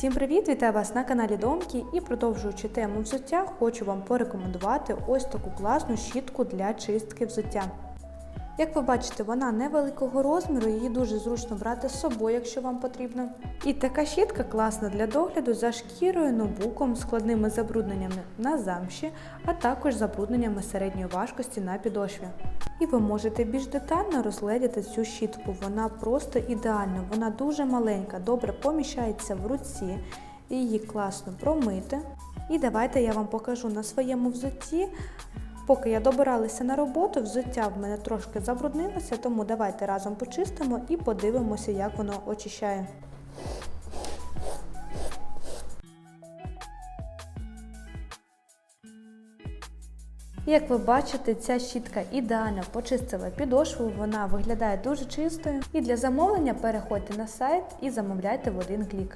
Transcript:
Всім привіт! Вітаю вас на каналі Домки і продовжуючи тему взуття, хочу вам порекомендувати ось таку класну щітку для чистки взуття. Як ви бачите, вона невеликого розміру, її дуже зручно брати з собою, якщо вам потрібно. І така щітка класна для догляду за шкірою, ноутбуком, складними забрудненнями на замші, а також забрудненнями середньої важкості на підошві. І ви можете більш детально розгледіти цю щітку. Вона просто ідеальна, вона дуже маленька, добре поміщається в руці, її класно промити. І давайте я вам покажу на своєму взутті. Поки я добиралася на роботу, взуття в мене трошки забруднилося, тому давайте разом почистимо і подивимося, як воно очищає. Як ви бачите, ця щітка ідеально почистила підошву, вона виглядає дуже чистою. І для замовлення переходьте на сайт і замовляйте в один клік.